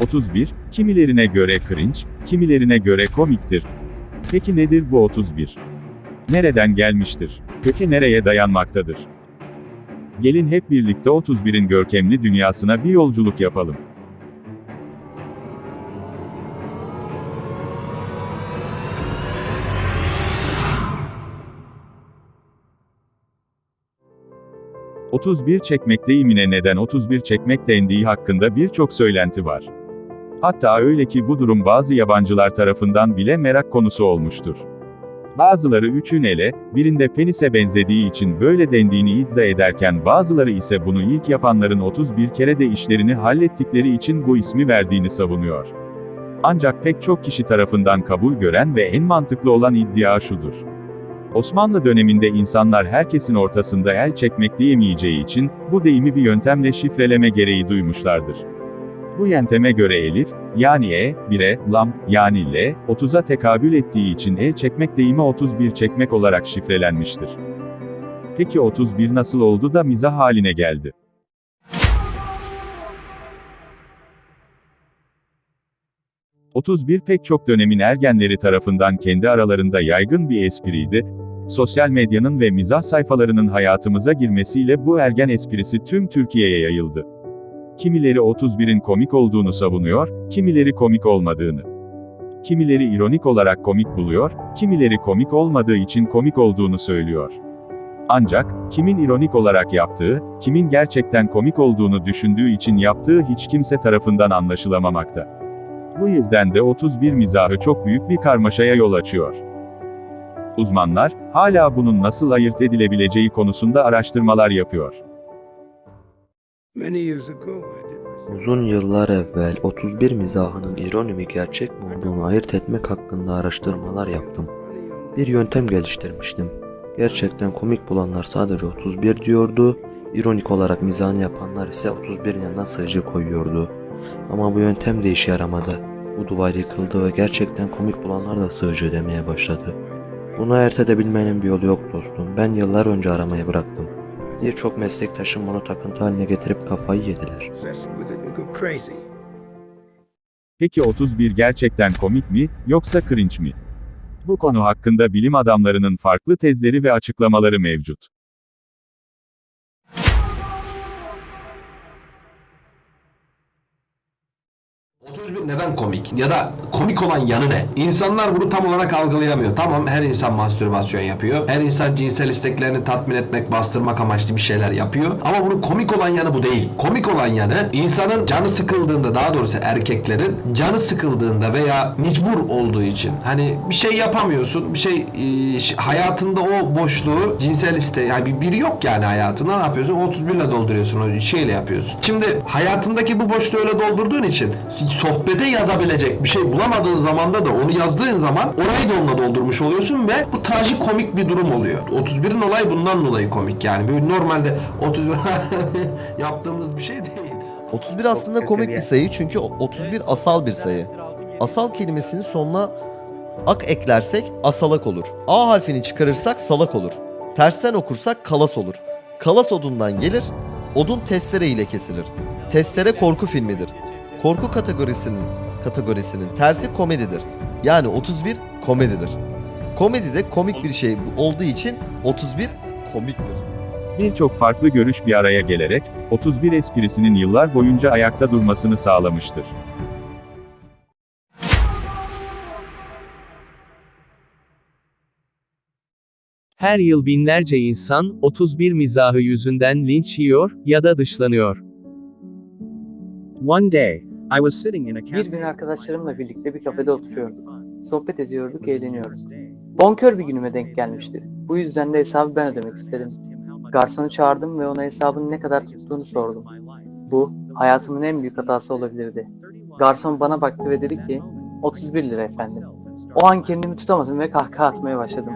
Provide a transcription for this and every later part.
31, kimilerine göre cringe, kimilerine göre komiktir. Peki nedir bu 31? Nereden gelmiştir? Kökü nereye dayanmaktadır? Gelin hep birlikte 31'in görkemli dünyasına bir yolculuk yapalım. ...31 çekmek deyimine neden 31 çekmek dendiği hakkında birçok söylenti var. Hatta öyle ki bu durum bazı yabancılar tarafından bile merak konusu olmuştur. Bazıları üçün ele, birinde penise benzediği için böyle dendiğini iddia ederken bazıları ise bunu ilk yapanların 31 kere de işlerini hallettikleri için bu ismi verdiğini savunuyor. Ancak pek çok kişi tarafından kabul gören ve en mantıklı olan iddia şudur. Osmanlı döneminde insanlar herkesin ortasında el çekmek diyemeyeceği için, bu deyimi bir yöntemle şifreleme gereği duymuşlardır. Bu yönteme göre elif, yani e, 1'e, lam, yani l, 30'a tekabül ettiği için el çekmek deyimi 31 çekmek olarak şifrelenmiştir. Peki 31 nasıl oldu da mizah haline geldi? ...31 pek çok dönemin ergenleri tarafından kendi aralarında yaygın bir espriydi, sosyal medyanın ve mizah sayfalarının hayatımıza girmesiyle bu ergen esprisi tüm Türkiye'ye yayıldı. Kimileri 31'in komik olduğunu savunuyor, kimileri komik olmadığını. Kimileri ironik olarak komik buluyor, kimileri komik olmadığı için komik olduğunu söylüyor. Ancak, kimin ironik olarak yaptığı, kimin gerçekten komik olduğunu düşündüğü için yaptığı hiç kimse tarafından anlaşılamamakta. Bu yüzden de 31 mizahı çok büyük bir karmaşaya yol açıyor. Uzmanlar, hala bunun nasıl ayırt edilebileceği konusunda araştırmalar yapıyor. Uzun yıllar evvel 31 mizahının ironi mi gerçek mi olduğunu ayırt etmek hakkında araştırmalar yaptım. Bir yöntem geliştirmiştim. Gerçekten komik bulanlar sadece 31 diyordu, ironik olarak mizahını yapanlar ise 31'in yanına sayıcı koyuyordu. Ama bu yöntem de işe yaramadı. Bu duvar yıkıldı ve gerçekten komik bulanlar da sığcı demeye başladı. Bunu ayırt edebilmenin bir yolu yok dostum. Ben yıllar önce aramayı bıraktım. Birçok meslektaşım bunu takıntı haline getirip kafayı yediler. Peki 31 gerçekten komik mi, yoksa cringe mi? Bu konu hakkında bilim adamlarının farklı tezleri ve açıklamaları mevcut. ...31 neden komik? Ya da komik olan yanı ne? İnsanlar bunu tam olarak algılayamıyor. Tamam her insan mastürbasyon yapıyor. Her insan cinsel isteklerini tatmin etmek, bastırmak amaçlı bir şeyler yapıyor. Ama bunun komik olan yanı bu değil. Komik olan yanı insanın canı sıkıldığında daha doğrusu erkeklerin canı sıkıldığında veya mecbur olduğu için hani bir şey yapamıyorsun. Bir şey hayatında o boşluğu cinsel iste yani bir- biri yok yani hayatında ne yapıyorsun? 31 ile dolduruyorsun o şeyle yapıyorsun. Şimdi hayatındaki bu boşluğu öyle doldurduğun için sohbete yazabilecek bir şey bulamadığın zamanda da onu yazdığın zaman orayı da onunla doldurmuş oluyorsun ve bu trajikomik bir durum oluyor. 31'in olayı bundan dolayı komik yani. Böyle normalde 31 yaptığımız bir şey değil. 31 aslında komik bir sayı çünkü 31 asal bir sayı. Asal kelimesinin sonuna ak eklersek asalak olur. A harfini çıkarırsak salak olur. Tersten okursak kalas olur. Kalas odundan gelir, odun testere ile kesilir. Testere korku filmidir. Korku kategorisinin kategorisinin tersi komedidir. Yani 31 komedidir. Komedi de komik bir şey olduğu için 31 komiktir. Birçok farklı görüş bir araya gelerek, 31 esprisinin yıllar boyunca ayakta durmasını sağlamıştır. Her yıl binlerce insan, 31 mizahı yüzünden linç yiyor ya da dışlanıyor. One day, I was sitting in a Bir cafe. gün arkadaşlarımla birlikte bir kafede oturuyorduk. Sohbet ediyorduk, eğleniyoruz. Bonkör bir günüme denk gelmişti. Bu yüzden de hesabı ben ödemek istedim. Garsonu çağırdım ve ona hesabın ne kadar tuttuğunu sordum. Bu, hayatımın en büyük hatası olabilirdi. Garson bana baktı ve dedi ki, 31 lira efendim. O an kendimi tutamadım ve kahkaha atmaya başladım.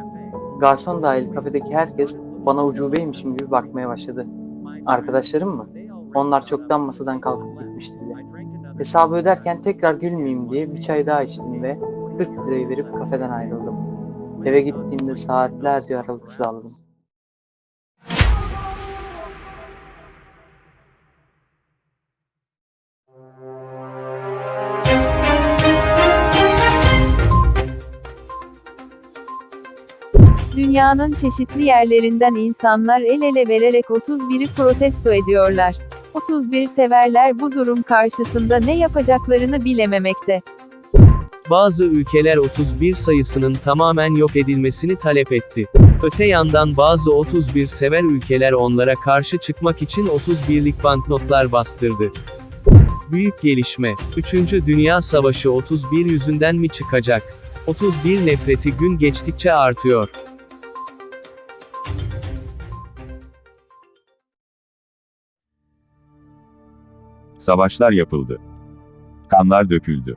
Garson dahil kafedeki herkes bana ucubeymişim gibi bakmaya başladı. Arkadaşlarım mı? Onlar çoktan masadan kalkıp gitmişlerdi. Hesabı öderken tekrar gülmeyeyim diye bir çay daha içtim ve 40 lirayı verip kafeden ayrıldım. Eve gittiğimde saatlerce aralıksız aldım. Dünyanın çeşitli yerlerinden insanlar el ele vererek 31'i protesto ediyorlar. 31 severler bu durum karşısında ne yapacaklarını bilememekte. Bazı ülkeler 31 sayısının tamamen yok edilmesini talep etti. Öte yandan bazı 31 sever ülkeler onlara karşı çıkmak için 31'lik banknotlar bastırdı. Büyük gelişme. 3. Dünya Savaşı 31 yüzünden mi çıkacak? 31 nefreti gün geçtikçe artıyor. Savaşlar yapıldı. Kanlar döküldü.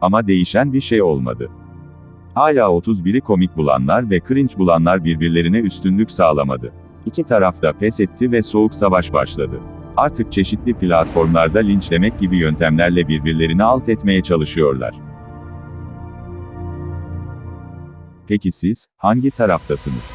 Ama değişen bir şey olmadı. Hala 31'i komik bulanlar ve cringe bulanlar birbirlerine üstünlük sağlamadı. İki taraf da pes etti ve soğuk savaş başladı. Artık çeşitli platformlarda linçlemek gibi yöntemlerle birbirlerini alt etmeye çalışıyorlar. Peki siz, hangi taraftasınız?